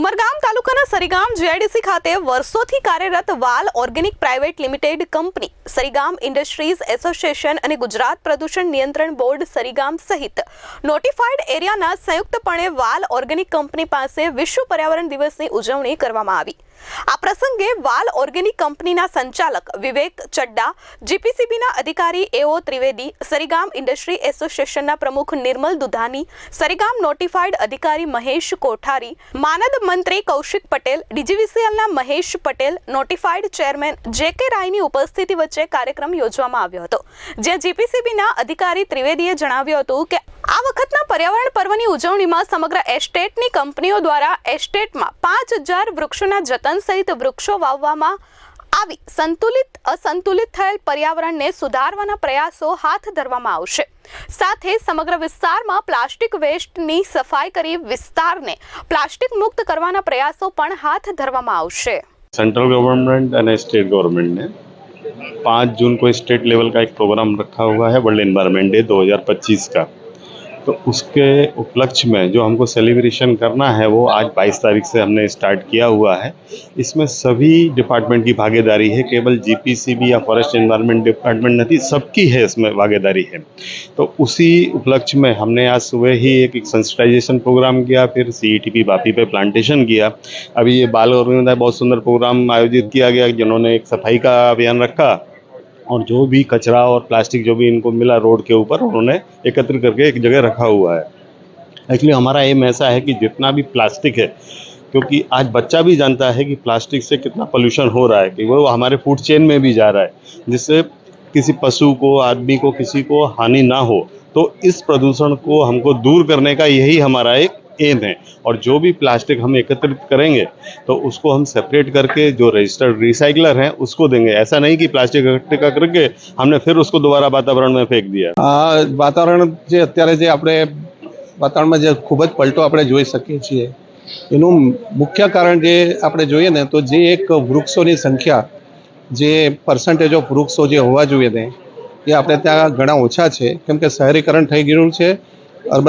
ઉમરગામ તાલુકાના સરીગામ જીઆઈડીસી ખાતે વર્ષોથી કાર્યરત વાલ organic private limited company Sarigam industries association અને ગુજરાત પ્રદૂષણ નિયંત્રણ બોર્ડ સરીગામ સહિત નોટિફાઈડ એરિયાના સંયુક્તપણે વાલ ઓર્ગેનિક કંપની પાસે વિશ્વ પર્યાવરણ દિવસની ઉજવણી કરવામાં આવી આ પ્રસંગે વાલ ઓર્ગેનિક કંપનીના સંચાલક વિવેક ચડ્ડા જીપીસીબીના અધિકારી એઓ ત્રિવેદી સરીગામ ઇન્ડસ્ટ્રી એસોસિએશનના પ્રમુખ નિર્મલ દુધાની સરીગામ નોટિફાઈડ અધિકારી મહેશ કોઠારી માનદ મંત્રી Kaushik Patel ડીજીવીસીએલના Mahesh Patel notified chairman J K રાયની ઉપસ્થિતિ વચ્ચે કાર્યક્રમ યોજવામાં આવ્યો હતો જ્યાં જીપીસીબીના અધિકારી ત્રિવેદીએ જણાવ્યું હતું કે આ વખતના પર્યાવરણ પર્વની ઉજવણીમાં સમગ્ર એસ્ટેટની કંપનીઓ દ્વારા એસ્ટેટમાં પાંચ હજાર વૃક્ષોના જતન સહિત વૃક્ષો વાવવામાં બે સંતુલિત અસંતુલિત થયેલ પર્યાવરણને સુધારવાના પ્રયાસો હાથ ધરવામાં આવશે સાથે સમગ્ર વિસ્તારમાં પ્લાસ્ટિક વેસ્ટની સફાઈ કરી વિસ્તારને પ્લાસ્ટિક મુક્ત કરવાનો પ્રયાસો પણ હાથ ધરવામાં આવશે સેન્ટ્રલ ગવર્નમેન્ટ અને સ્ટેટ ગવર્નમેન્ટને 5 જૂન કો સ્ટેટ લેવલ કા એક પ્રોગ્રામ رکھا ہوا હે વર્લ્ડ એનવાયરમેન્ટ ડે 2025 કા तो उसके उपलक्ष्य में जो हमको सेलिब्रेशन करना है वो आज 22 तारीख से हमने स्टार्ट किया हुआ है इसमें सभी डिपार्टमेंट की भागीदारी है केवल जीपीसीबी या फॉरेस्ट इन्वायरमेंट डिपार्टमेंट नहीं सबकी है इसमें भागीदारी है तो उसी उपलक्ष्य में हमने आज सुबह ही एक, एक सेंसिटाइजेशन प्रोग्राम किया फिर सी ई e बापी पे प्लांटेशन किया अभी ये बाल और बहुत सुंदर प्रोग्राम आयोजित किया गया जिन्होंने एक सफाई का अभियान रखा और जो भी कचरा और प्लास्टिक जो भी इनको मिला रोड के ऊपर उन्होंने एकत्र करके एक जगह रखा हुआ है एक्चुअली हमारा एम ऐसा है कि जितना भी प्लास्टिक है क्योंकि आज बच्चा भी जानता है कि प्लास्टिक से कितना पोल्यूशन हो रहा है कि वो हमारे फूड चेन में भी जा रहा है जिससे किसी पशु को आदमी को किसी को हानि ना हो तो इस प्रदूषण को हमको दूर करने का यही हमारा एक એને અને જો ભી પ્લાસ્ટિક હમ એકત્રિત કરેંગે તો ઉસકો હમ સેપરેટ કરકે જો રજિસ્ટરડ રિસાયકલર હે ઉસકો દેંગે એસા નહી કે પ્લાસ્ટિક એકઠે કરકે હમને ફિર ઉસકો દુબારા વાતાવરણ મે ફેક દિયા આ વાતાવરણ જે અત્યારે જે આપડે વાતાવરણ મે જે ખૂબ જ પળટો આપડે જોઈ સકિયે છે એનું મુખ્ય કારણ જે આપડે જોઈને તો જે એક વૃક્ષો ની સંખ્યા જે परसेंटेज ઓફ વૃક્ષો જે હોવા જોઈએ તે કે આપડે તે ઘણો ઓછો છે કેમ કે શહેરીકરણ થઈ ગયેલું છે અર્બન